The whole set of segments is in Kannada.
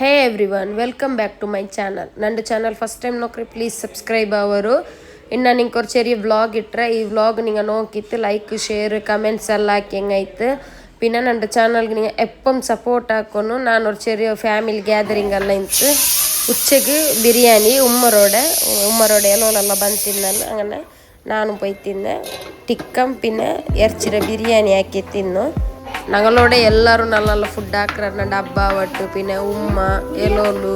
hey everyone welcome back to my channel ನಂದು channel first time ನೋಕ್ರಿ please subscribe ಅವರು ಇನ್ನು ನಿಂಗೆ ஒரு ചെറിയ വ്ളോഗ് ഇട്ടേ ഈ വ്ളോഗ് നിങ്ങൾ നോക്കിയിട്ട് ലൈക്ക് ഷെയർ കമൻസ് എല്ലാം ആക്കി ಹೆಂಗೈತೆ പിന്നെ ನನ್ನ ಚಾನಲ್ಗೆ നിങ്ങൾ എപ്പം സപ്പോർട്ട് ആക്കുന്നു ನಾನೊರು ചെറിയ ಫ್ಯಾಮಿಲಿ ಗ್ಯಾದರಿಂಗ್ ಎಲ್ಲ ಇತ್ತು ഉച്ചക്ക് ബിരിയാണി ഉമ്മറോടെ ഉമ്മറോടെ എലോലെല്ലാം ಬಂದು ತಿನ್ನಲು അങ്ങനെ ನಾನು പോയി ತಿಂದೆ ಟಿಕ್ಕಂ പിന്നെ ഇറച്ചിയുടെ ബിരിയാണി ആക്കി തിന്നു ನಂಗೆ ನೋಡಿ ಎಲ್ಲರೂ ನಲ್ಲೆಲ್ಲ ಫುಡ್ ಹಾಕ್ರ ನನ್ನ ಡಬ್ಬ ಒಟ್ಟು ಪಿನೆ ಉಮ್ಮ, ಎಲೋಲು,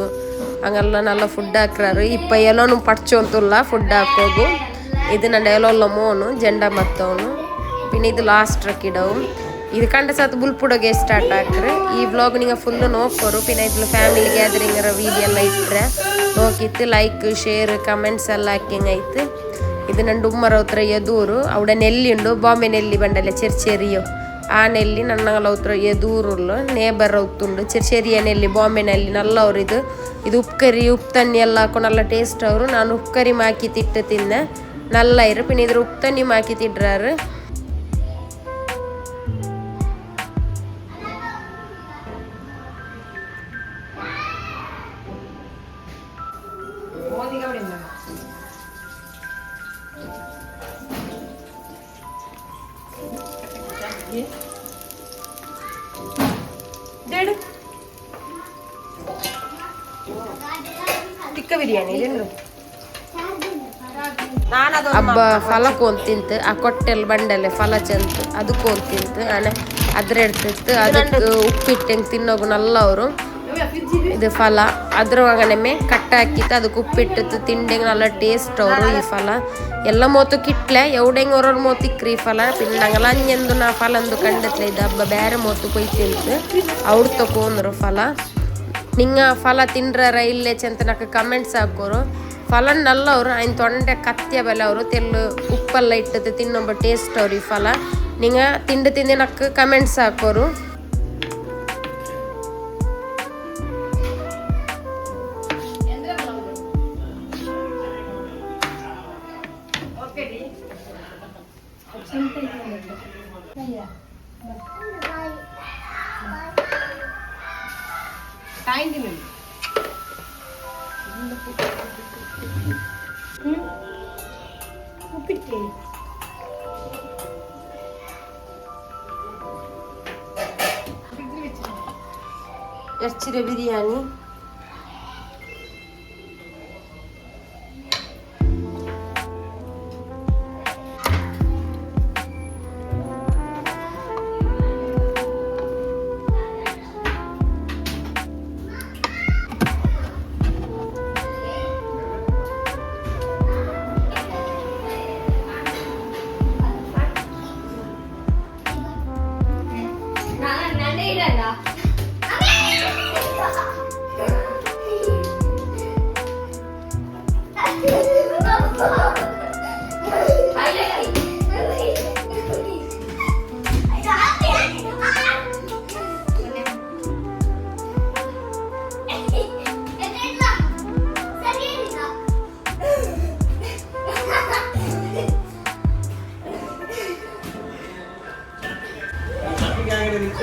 ಹಂಗೆಲ್ಲ ನಲ್ಲ ಫುಡ್ ಹಾಕ್ರಾರು. ಇಪ್ಪ ಎಲ್ಲೋ ನಮ್ಮ ಅಂತಲ್ಲ ಫುಡ್ ಹಾಕೋದು ಇದು ನನ್ನ ಎಲೋಲ್ಲ ಮೋನು, ಜಂಡ ಮತ್ತವನು ಪಿನ್ನ ಇದು ಲಾಸ್ಟ್ ರಕ್ ಇಡವು ಇದು ಕಂಡ ಸತ್ ಬುಲ್ಪುಡೋಗೆ ಸ್ಟಾರ್ಟ್ ಹಾಕ್ರಿ. ಈ ಬ್ಲಾಗ್ ನಿಂಗೆ ಫುಲ್ ನೋಕೋರು ಪಿನ್ನ ಇದ್ಲು ಫ್ಯಾಮಿಲಿ ಗ್ಯಾದರಿಂಗ್ ಅರ ವೀಡಿಯೋ ಎಲ್ಲ ಇಟ್ಟರೆ ನೋಕಿತ್ತು ಲೈಕ್ ಶೇರ್ ಕಮೆಂಟ್ಸ್ ಎಲ್ಲ ಹಾಕಿ ಹಿಂಗೈತು ಇದು ನನ್ನ ಡುಮ್ಮರ ಹತ್ರ ಯದೂರು ಅವಡೆ ನೆಲ್ಲಿ ಉಂಡು ಬಾಂಬೆ ನೆಲ್ಲಿ ಬಂಡಲ್ಲ ಚೆರ್ಚೇರಿಯೋ ಆ ನೆಲ್ಲಿ ನನ್ನ ಲೌತ್ರ എದೂರುಲ್ಲು ನೇಬರ್ ಉತ್ತುಂಡು ಚೆರಿ ಚೆರಿಯ ನೆಲ್ಲಿ, ಬಾಂಬೆ ನಲ್ಲ ಅವ್ರು ಇದು. ಇದು ಉಪ್ಕರಿ ಉಪ್ತನ್ನಿ ಎಲ್ಲ ಹಾಕೊಂಡು ಟೇಸ್ಟ್ ಅವರು. ನಾನು ಉಪ್ಕರಿ ಮಾಕಿ ತಿಟ್ಟು ತಿನ್ನ. ನಲ್ಲ ಇರು ಪಿನ್ ಉಪ್ತನ್ನಿ ಮಾಕಿ ತಿಡ್ರಾರು. ಅಬ್ಬ ಫಲ ಫಲಕ್ಕೆ ಒಂದು ಆ ಕೊಟ್ಟೆಲ್ ಬಂಡಲೆ ಫಲ ಚಂತ. ಅದು ಒಂದು ತಿಂತು. ಅದ್ರ ಎಡ್ತಿತ್ತು ಅದಕ್ಕೆ ಉಪ್ಪಿಟ್ಟು ಹೆಂಗೆ ತಿನ್ನೋಗುನಲ್ಲ ಅವರು ಇದು ಫಲ. ಅದ್ರ ಒಳಗನೆಮೆ ಕಟ್ಟ ಹಾಕಿತ್ತು. ಅದಕ್ಕೆ ಉಪ್ಪಿಟ್ಟು ತಿಂಡೆಂಗೆ ನಲ್ಲ ಟೇಸ್ಟ್ ಅವರು ಈ ಫಲ. ಎಲ್ಲ ಮೋತು ಕಿಟ್ಲೆ ಎವಡೆಂಗ್ ಅವ್ರವ್ರ ಮೋತಿಕ್ರಿ ಈ ಫಲ. ಪಿಂಡಂಗಲ್ಲ ಹಂಗೆಂದು ನಾ ಫಲ ಅಂದು ಕಂಡತ್ಲೆ ಇದು ಹಬ್ಬ ಬೇರೆ ಮೋತು ಕೊಯ್ತಿಂತು ಅವ್ರು ತಗೊಂಡ್ರು ಫಲ. ನಿಂಗ ಫಲ ತಿಂಡ್ರಾರ ಇಲ್ಲೇ ಚೆಂತ ನಾಕ ಕಮೆಂಟ್ಸ್ ಹಾಕೋರು ಫಲ ನಲ್ಲವ್ರು ఆయన ತೊಂಡೆ ಕತ್ಯ ಬೆಲೆ ಅವರು ತೆಲ್ಲು ಉಪ್ಪೆಲ್ಲ ಇಟ್ಟದ್ದು ತಿನ್ನೊಬ್ಬ ಟೇಸ್ಟ್ ಅವ್ರು ಈ ಫಲ ನಿಂಗ ತಿಂಡು ತಿಂದು ನಕ್ಕ ಕಮೆಂಟ್ಸ್ ಹಾಕೋರು ടൈം തിന്നുണ്ട് ഉപ്പിട്ടേ ഇറച്ചിയുടെ ബിരിയാണി.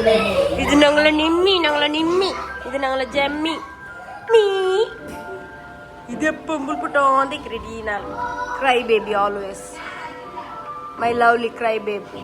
இது நாங்கள நிம்மி நாங்கள நிம்மி. இது நாங்கள ஜம்மி. மீ. இது பொம்புல் புட்டோம் தி கிரெடி நாள்? Cry baby always my lovely cry baby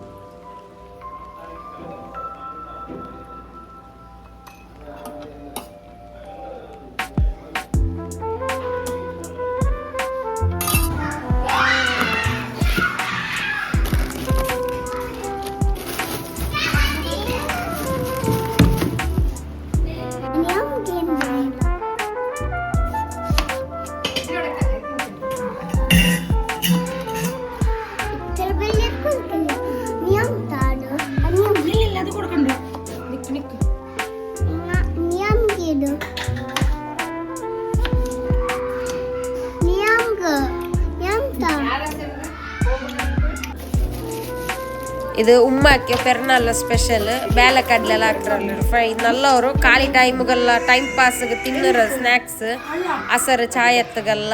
ಇದು ಉಮ್ಮಾಕ್ಕೆ ಪೆರ್ನಾಲ ಸ್ಪೆಷಲ್ ಬೇಳೆ ಕಡಲೆಲ್ಲ ಹಾಕ್ರಲ್ಲ ಫ್ರೈ ನಲ್ಲವರು ಖಾಲಿ ಟೈಮ್ಗೆಲ್ಲ ಟೈಮ್ ಪಾಸ್ಗೆ ತಿನ್ನರ ಸ್ನ್ಯಾಕ್ಸ್ ಹಸರು ಚಾಯ್ ಎತ್ತಗಲ್ಲ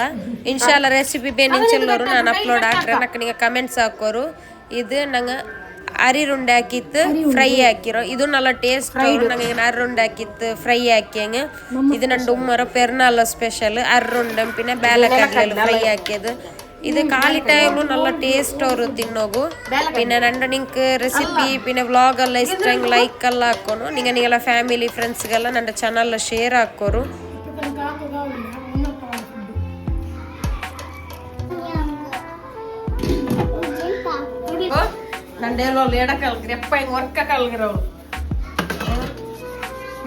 ಇನ್ಶಾಲ್ಲ ರೆಸಿಪಿ ಬೇನಿಂಚಲ್ಲವರು ನಾನು ಅಪ್ಲೋಡ್ ಹಾಕ್ರೆ ನಕ್ಕ ನಿಮಗೆ ಕಮೆಂಟ್ಸ್ ಹಾಕೋರು ಇದು ನಂಗೆ ಅರಿರುಂಡೆ ಹಾಕಿತ್ತು ಫ್ರೈ ಹಾಕಿರೋ ಇದು ನಲ್ಲ ಟೇಸ್ಟ್ ನಂಗೆ ಅರಿರುಂಡೆ ಹಾಕಿತ್ತು ಫ್ರೈ ಹಾಕಿಯಂಗೆ ಇದು ನಂಡು ಉಮ್ಮರ ಪೆರ್ನಾಲ ಸ್ಪೆಷಲ್ ಅರ್ರುಂಡೆ ಪಿನ ಬೇಳೆ ಕಡಲೆ ಫ್ರೈ ಹಾಕಿಯದು ഇത് കാലി ടൈം നല്ല ടേസ്റ്റ് ಅವರು ತಿನ್ನೋಗು പിന്നെ ನಂಡು ನಿಂಗೆ ರೆಸಿಪಿ പിന്നെ ವ್ಲಾಗ್ ಎಲ್ಲ ಇಷ್ಟ ಲೈಕ್ ಎಲ್ಲ ಹಾಕೋನು ನಿಂಗೆ ನೀವೆಲ್ಲ ಫ್ಯಾಮಿಲಿ ಫ್ರೆಂಡ್ಸ್ಗೆಲ್ಲ ನನ್ನ ಚಾನಲ್ ಶೇರ್ ಹಾಕೋರು ನಂದೇಲೋ ಲೇಡ ಕಲ್ಗ್ರಿ ಎಪ್ಪ ಹಿಂಗ್ ವರ್ಕ ಕಲ್ಗಿರೋಳು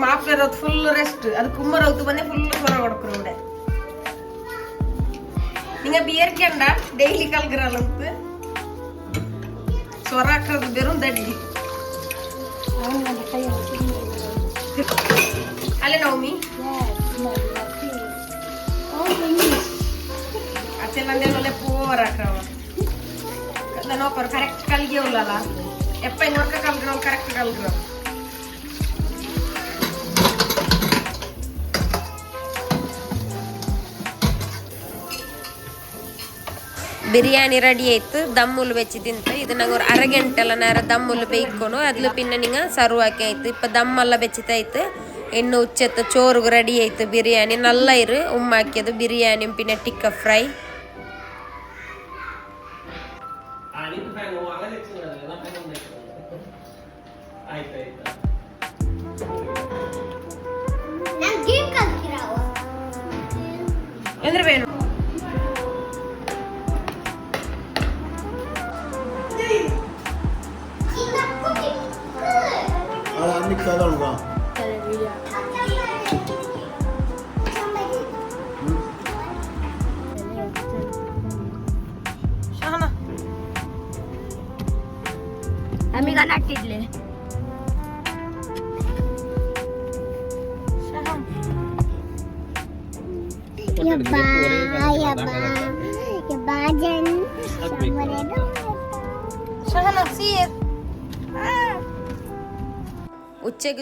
ಮಾಫ್ಲರ್ ಫುಲ್ ರೆಸ್ಟ್ ಅದು ಕುಮ್ಮರ ಹೊತ್ತು ಬಂದೆ ಫುಲ್ ಸ್ವರ ಕೊಡ್ಕ್ರು Biar gendang daily kaligra lampu suara kegu di run tadi. Biryani ready ಆಯ್ತು ದಮ್ ಹುಲ್ ವೆಚ್ಚಿ ತಿಂತ ಇದು ನಂಗೆ ಅವ್ರ ಅರಗಂಟೆಲ್ಲ ನಾರ ದಮ್ ಹುಲ್ ಬೇಯ್ಕೊಂಡು ಅದ್ಲ ಪಿನ್ನ ನಿಂಗೆ ಸರ್ವ್ ಹಾಕಿ ಆಯ್ತು. ಇಪ್ಪ ದಮ್ ಎಲ್ಲ ಬೆಚ್ಚಿತ ಆಯ್ತು. ಇನ್ನು ಉಚ್ಚೆತ್ತ ಚೋರ್ ರೆಡಿ ಆಯ್ತು ಬಿರಿಯಾನಿ. ನಲ್ಲ ಇರು ಉಮ್ಮ ಹಾಕ್ಯದು ಬಿರಿಯಾನಿ ಪಿನ್ನ ಟಿಕ್ಕ ಫ್ರೈ. ಅಂದ್ರೆ ಬೇನು അത് അന്നിക്കാതെ ഉള്ളതാണ്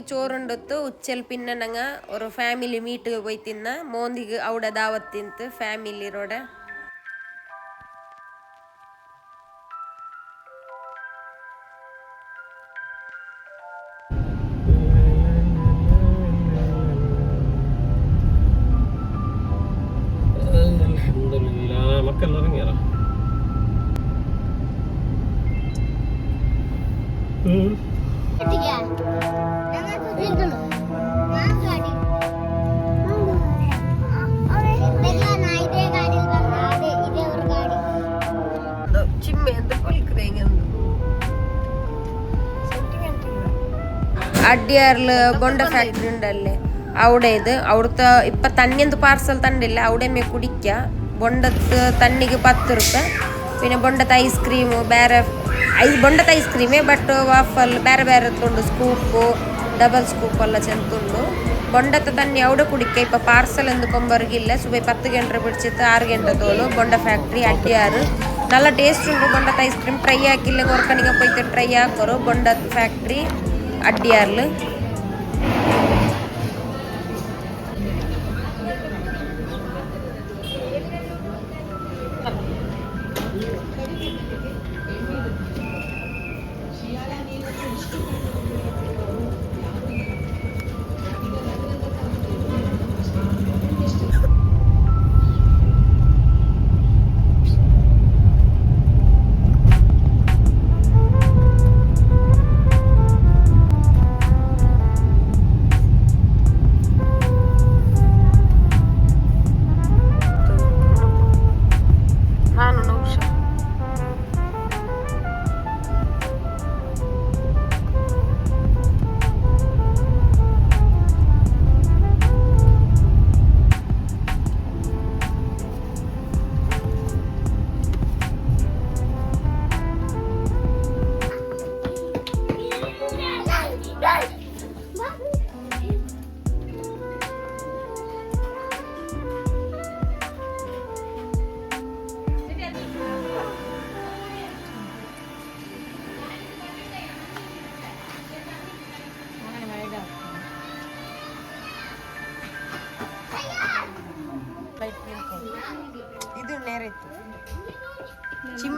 ചോറുണ്ടൊತ್ತು ಉಚ್ಚಲ್ ಪಿನ್ನ ഒരു ഫാമിലി മീറ്റ് പോയി തിന്ന. മോന്തിക്ക് അവിടെ ദാവത്ത് ഫാമിലിയോടെ അടിയാറില് ബൊണ്ട ഫാക്ടറി ഉണ്ടല്ലേ അവിടെ ഇത് അവിടുത്തെ ഇപ്പൊ തന്നെന്ത് പാർസൽ തണ്ടില്ല അവിടെ മേ കുടിക്ക ബൊണ്ടത്ത് തണ്ണിക്ക് പത്ത് റുപ്യ പിന്നെ ബൊണ്ടത്ത് ഐസ്ക്രീമು ಬೇರೆ ಐ ಬೊಂಡದ ಐಸ್ ಕ್ರೀಮೇ ಬಟ್ ವಾಫಲ್ ಬೇರೆ ಬೇರೆ ಉಂಡು ಸ್ಕೂಪು ಡಬಲ್ ಸ್ಕೂಪ್ ಎಲ್ಲ ಚೆಂದುಂಡು ಬೊಂಡದ ತನ್ನಿ ಅವಡೆ ಕುಡಿಕೆ ಇಪ್ಪ ಪಾರ್ಸಲ್ ಎಂದು ಕೊಂಬರ್ಗಿಲ್ಲ ಸುಬೈ ಪತ್ತು ಗಂಟೆ ಬಿಡಿಸಿತ್ತು ಆರು ಗಂಟೆ ತೋಲು ಬೊಂಡ ಫ್ಯಾಕ್ಟ್ರಿ ಅಡ್ಡಿಯಾರು നല്ല ಟೇಸ್ಟ್ ಉಂಟು ಬೊಂಡದ ಐಸ್ ಕ್ರೀಮ್ ಟ್ರೈ ಹಾಕಿಲ್ಲ ಹೊರ್ಕಣಿಗೆ ಪೋಯ್ತು ಟ್ರೈ ಹಾಕೋರು ಬೊಂಡದ ಫ್ಯಾಕ್ಟ್ರಿ അടിയാറിൽ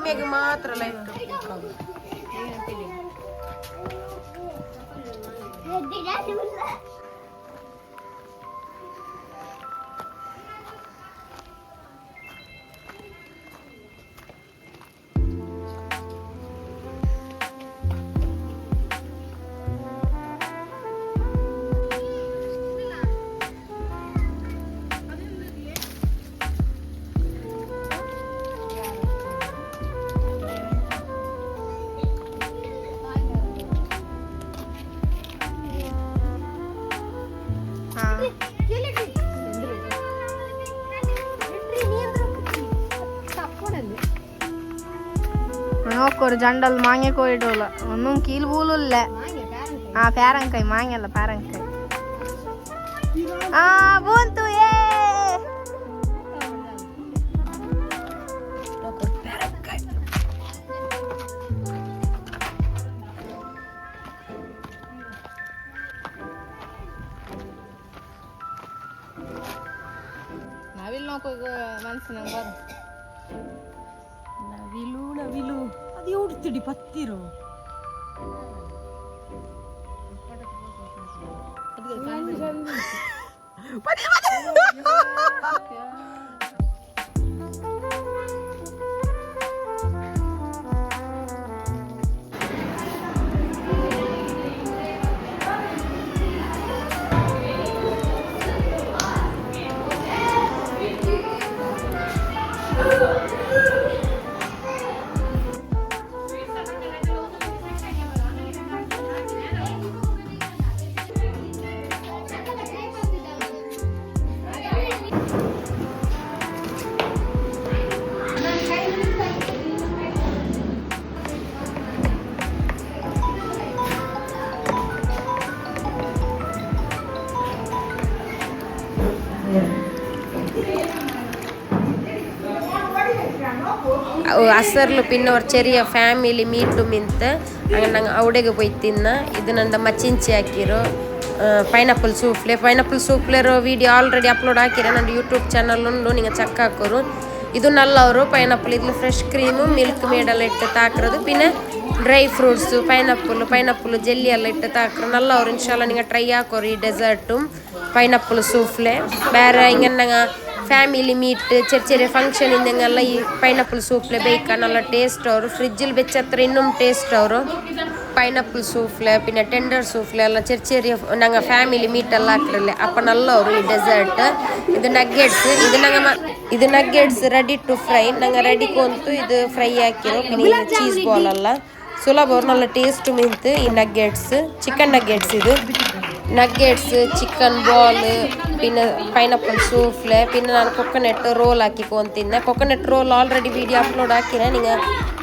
ഉമ്മയ്ക്ക് മാത്രമല്ല ஒரு ஜண்டல் மாங்கே கோயிடுல ஒன்றும் கீழ் பூலும் இல்லை. ஆ பேரங்காய் மாங்கல்ல பேரங்காய். ஆ பூந்து ஏ! நவில் நோக்கு மனசு di pattiro. അസറിൽ പിന്നെ ഒരു ചെറിയ ഫാമിലി മീറ്റും മിന്ത് അങ്ങനെ ഞങ്ങൾ അവിടേക്ക് പോയി തിന്ന ഇത് ನಂದ ಮಚ್ಚಿಂಚಿ ಹಾಕಿರೋ pineapple souffle pineapple ಸೂಫ್ಲೆರೋ video already upload ಹಾಕಿರೋ ನನ್ನ ಯೂಟ್ಯೂಬ್ ಚಾನಲ್ ಉಂಡು ನಿಂಗೆ ಚೆಕ್ ಹಾಕೋರು ಇದು ನಲ್ಲವರು ಪೈನಾಪಲ್ ಇದ್ಲು ಫ್ರೆಶ್ ಕ್ರೀಮು ಮಿಲ್ಕ್ ಮೇಡೆಲ್ಲ ಇಟ್ಟು ತಾಕಿರೋದು പിന്നെ dry fruits pineapple pineapple jelly ಎಲ್ಲ ಇಟ್ಟು ತಾಕ್ರು ನಲ್ಲವರು ಇನ್ಶಾಲ್ಲ ನಿಂಗೆ ಟ್ರೈ ಹಾಕೋರು ಈ ಡೆಸರ್ಟು ಪೈನಾಪಲ್ ಸೂಫ್ಲೆ ಬೇರೆ ಹಿಂಗೆ ನಂಗೆ ಫ್ಯಾಮಿಲಿ ಮೀಟ್ ಚೆರ್ಚೆರೆ ಫಂಕ್ಷನ್ ಇಂದಂಗೆಲ್ಲ ಈ ಪೈನಾಪಲ್ ಸೂಪ್ಲೆ ಬೇಕನ್ನೆಲ್ಲ ಟೇಸ್ಟ್ ಅವರು ಫ್ರಿಜ್ಜಲ್ಲಿ ಬೆಚ್ಚತ್ರ ಇನ್ನೊಂದು ಟೇಸ್ಟ್ ಅವರು ಪೈನಾಪಲ್ ಸೂಫ್ಲೆ ಪಿನ್ನ ಟೆಂಡರ್ ಸೂಫ್ಲೆ ಎಲ್ಲ ಚೆರ್ಚೆರಿ ನಂಗೆ ಫ್ಯಾಮಿಲಿ ಮೀಟ್ ಎಲ್ಲ ಹಾಕಿರಲಿ ಅಪ್ಪ ನಲ್ಲ ಅವರು ಈ ಡೆಸರ್ಟ್ ಇದು ನಗ್ಗೆಟ್ಸ್ ಇದು ನಂಗೆ ಇದು ನಗ್ಗೆಟ್ಸ್ ರೆಡಿ ಟು ಫ್ರೈ ನಂಗೆ ರೆಡಿ ಕೊಂತು ಇದು ಫ್ರೈ ಹಾಕಿರೋ ಪಿನ್ನ ಚೀಸ್ ಬಾಲ್ ಅಲ್ಲ ಸುಲಭ ಅವ್ರು ನಲ್ಲ ಟೇಸ್ಟ್ ಮಿಂತು ಈ ನಗ್ಗೆಟ್ಸ್ ಚಿಕನ್ ನಗ್ಗೆಟ್ಸ್ ಇದು നഗ്ഗറ്റ്സ് ചിക്കൻ ബോൾ പിന്നെ പൈനാപ്പിൾ സൂഫ്ല് പിന്നെ ನಾನು ಕೊಕೊನೆಟ್ ರೋಲ್ ಹಾಕಿಕೊಂಡು ತಿಂದೆ coconut roll already video upload ಹಾಕಿನ ನಿಂಗೆ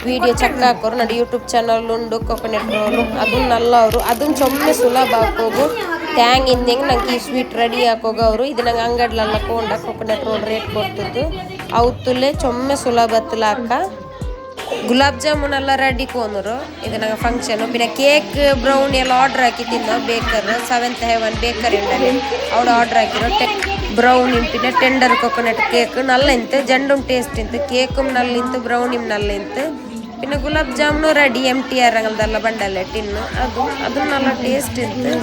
ವಿಡಿಯೋ ಚೆಕ್ ಹಾಕೋರು ನನ್ನ ಯೂಟ್ಯೂಬ್ ಚಾನಲ್ ಉಂಡು ಕೊಕೊನೆಟ್ ರೋಲು ಅದು ನಲ್ಲ ಅವರು ಅದನ್ನು ಚೊಮ್ಮೆ ಸುಲಭ ಹಾಕೋಗು ಟ್ಯಾಂಗ್ ಇಂದಂಗೆ ನಂಗೆ ಈ ಸ್ವೀಟ್ ರೆಡಿ ಹಾಕೋಗ ಅವರು ಇದು ನಂಗೆ ಅಂಗಡ್ಲೆಲ್ಲ ಕೊಂಡ ಕೊಕೊನೆಟ್ ರೋಲ್ ರೇಟ್ ಕೊಡ್ತಿದ್ದು ಅವತ್ತುಲೆ ಚೊಮ್ಮೆ ಸುಲಭ ಹಾಕ ಗುಲಾಬ್ ಜಾಮೂನ್ ಎಲ್ಲ ರೆಡಿ ಕೋನರು. ಇದು ನಂಗೆ ಫಂಕ್ಷನ್ ಬಿನ ಕೇಕ್ ಬ್ರೌನಿ ಎಲ್ಲ ಆರ್ಡರ್ ಹಾಕಿ ತಿನ್ನ ಬೇಕರ್ ಸೆವೆಂತ್ ಹೆವನ್ ಬೇಕರಿ ಉಂಡಲ್ಲಿ ಅವ್ಳು ಆರ್ಡರ್ ಹಾಕಿರೋ ಟೆ ಬ್ರೌನ್ ಇಂಪಿನ ಟೆಂಡರ್ ಕೊಕೊನಟ್ ಕೇಕ್ ನಲ್ಲಿಂತು ಜಂಡು ಟೇಸ್ಟ್ ಇಂತು. ಬ್ರೌನ್ ಇಮ್ನಲ್ಲಿ ನಲ್ಲಿಂತು. Pin gulab jamun ready M T R ಅಂಗಲ್ದಲ್ಲ ಬಂಡಲ್ಲ ಟಿನ್ನು ಅದು ಅದು ನಲ್ಲ ಟೇಸ್ಟ್ ಇಂತು.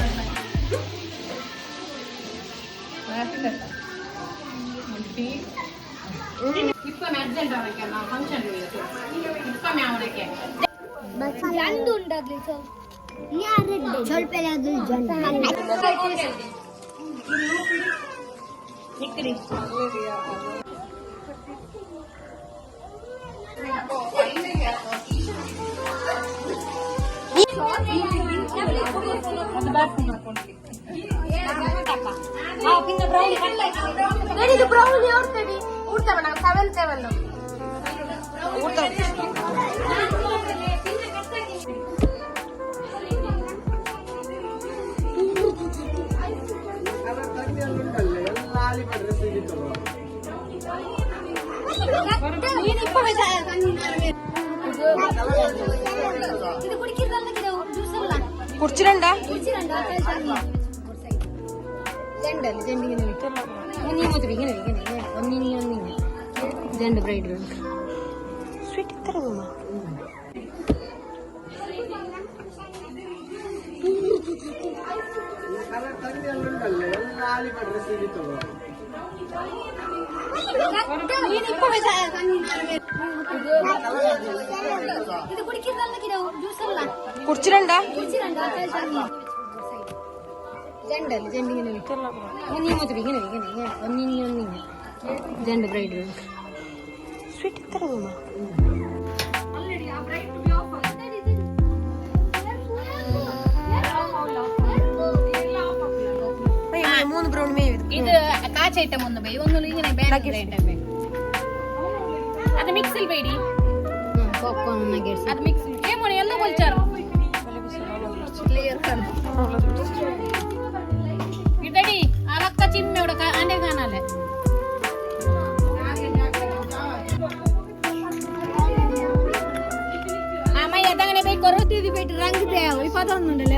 ಇಪ್ಪ ಅರ್ಜೆಂಟ್ ಫಂಕ್ಷನ್ ಜಂಡು ಉಂಟಾಗ್ಲಿ ಸ್ವಲ್ಪ ಅದು ಜಂಡು ಇದು ಬ್ರೌನಿ ಓಡ್ತೇವೆ ಊಡ್ತವ ನಾವು ಸೆವೆಂತ್ ಹೆವನ್ ഇത് കുടിച്ചിട്ടുണ്ടാ? ചെണ്ടല്ലേ ചെണ്ടിങ്ങനെ വിൽക്കല്ലോ ഇങ്ങനെ ഒന്നിങ്ങനെ ഒന്നിങ്ങനെ. രണ്ട് bride pinter loh mah. Ini kok bisa? Ini മൂന്ന് ബ്രൗൺ മേ ഇത് കാച്ച ഐറ്റം ഒന്ന് ബേ ഒന്നും ഇങ്ങനെ ബേക്കറി ഐറ്റം ബേ അത് മിക്സിൽ ബേടി പോപ്കോൺ അത് മിക്സിൽ ഏമോനെ ಎಲ್ಲ കൊൽച്ചാർ ക്ലിയർ കർ ഇതടി അലക്ക ചിമ്മയുടെ അന്റെ കാണാലേ അമ്മ എതങ്ങനെ ബേക്കറോ തീതി ബേട്ട് റംഗ് ദേവ് ഇപ്പതൊന്നുണ്ടല്ലോ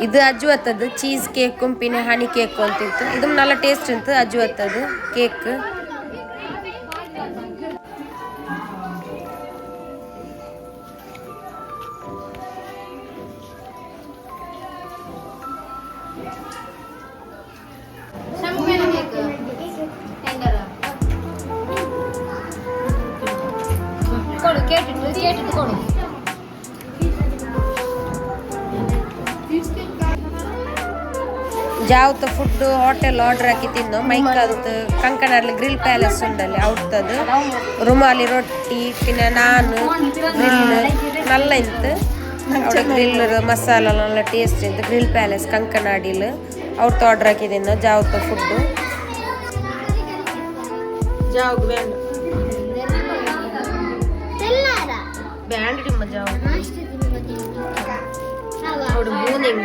ಇದು ಅಜ್ವತ್ತದು ಚೀಸ್ ಕೇಕು ಪಿನೆ ಹನಿ ಕೇಕು ಅಂತಿತ್ತು ಇದು ನಲ್ಲ ಟೇಸ್ಟ್ ಉಂಟು ಹತ್ತದು ಕೇಕ್ ಜಾವತ್ತು ಫುಡ್ ಹೋಟೆಲ್ ಆರ್ಡರ್ ಹಾಕಿ ತಿನ್ನು ಮೈಕ್ ಅದು ಕಂಕಣ ಗ್ರಿಲ್ ಪ್ಯಾಲೇಸ್ ಉಂಡಲ್ಲಿ ಔಟ್ತದು ರುಮಾಲಿ ರೊಟ್ಟಿ ತಿನ್ನ ನಾನ್ ಗ್ರಿಲ್ ನಲ್ಲ ಇತ್ತು. ಗ್ರಿಲ್ ಮಸಾಲ ನಲ್ಲ ಟೇಸ್ಟ್ ಇತ್ತು. ಗ್ರಿಲ್ ಪ್ಯಾಲೇಸ್ ಕಂಕಣ ಅಡಿಲ್ ಅವ್ರದ್ದು ಆರ್ಡರ್ ಹಾಕಿ ತಿನ್ನು ಜಾವತ್ತು ಫುಡ್ ಬ್ಯಾಂಡ್ ಮಜಾ ಅವ್ರ ಮೂನಿಂಗ್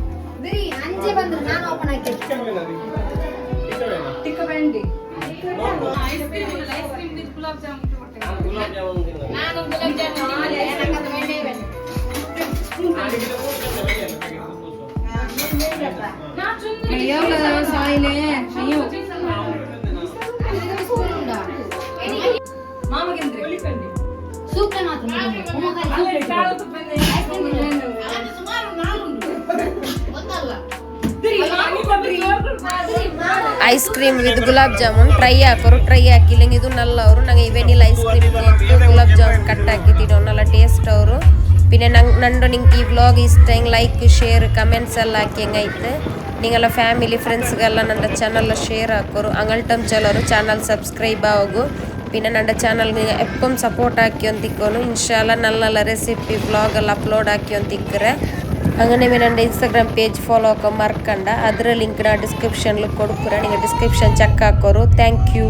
ಅಂಜೆ ಬಂದ್ರು ನಾನು ಓಪನ್ ಹಾಕಿ ಗುಲಾಬ್ ಜಾಮೂನ್ ತಿನ್ನ ನಾನು ಗುಲಾಬ್ ಜಾಮೂನ್ ಏನಕ್ಕಂತ ಬೇಡ ಬೇಡ అయ్యో సాయిలే అయ్యో soup ice cream with gulab jamun try ಹಾಕೋರು ಟ್ರೈ ಹಾಕಿ. ಇದು ನಲ್ಲ ಅವರು ನಂಗೆ ಈ ಐಸ್ ಕ್ರೀಮ್ ಕೇಳ್ತು ಗುಲಾಬ್ ಜಾಮೂನ್ ಕಟ್ ಹಾಕಿ ತಿನ್ನೋ ನಲ್ಲ ಟೇಸ್ಟ್ ಅವರು. ಪಿನ್ನೆ ನಂಗೆ ನಂಡು ನಿಂಗೆ ಈ ಬ್ಲಾಗ್ ಇಷ್ಟ, ಹೆಂಗೆ ಲೈಕ್ ಶೇರ್ ಕಮೆಂಟ್ಸ್ ಎಲ್ಲ ಹಾಕಿ ಹೆಂಗೆ ಐತೆ ನಿಂಗೆಲ್ಲ ಫ್ಯಾಮಿಲಿ ಫ್ರೆಂಡ್ಸ್ ಗೆಲ್ಲ ನನ್ನ ಚಾನೆಲ್ ಶೇರ್ ಹಾಕೋರು. ಹಂಗಲ್ ಟಮ್ ಚಲೋರು ಚಾನೆಲ್ ಸಬ್ಸ್ಕ್ರೈಬ್ ಆಗು ಪಿನ್ನೆ ನನ್ನ ಚಾನಲ್ ಎಪ್ಪಮ್ ಸಪೋರ್ಟ್ ಹಾಕಿ ಅಂತಿಕ್ಕೋನು ಇನ್ಶಾಲ್ಲ ನಲ್ಲ ರೆಸಿಪಿ ಬ್ಲಾಗೆಲ್ಲ ಅಪ್ಲೋಡ್ ಹಾಕಿ ಅಂತಿಕ್ಕರೆ അങ്ങനെ ನನ್ನ ಇನ್ಸ್ಟಾಗ್ರಾಮ್ ಪೇಜ್ ಫಾಲೋ ಹಾಕೋ ಮರ್ಕಂಡ ಅದರ ಲಿಂಕ್ ನಾ ಡಿಸ್ಕ್ರಿಪ್ಷನ್ಲು ಕೊಡ್ಕುರ ನಿಂಗೆ ಡಿಸ್ಕ್ರಿಪ್ಷನ್ ಚೆಕ್ ಹಾಕೋರು ಥ್ಯಾಂಕ್ ಯು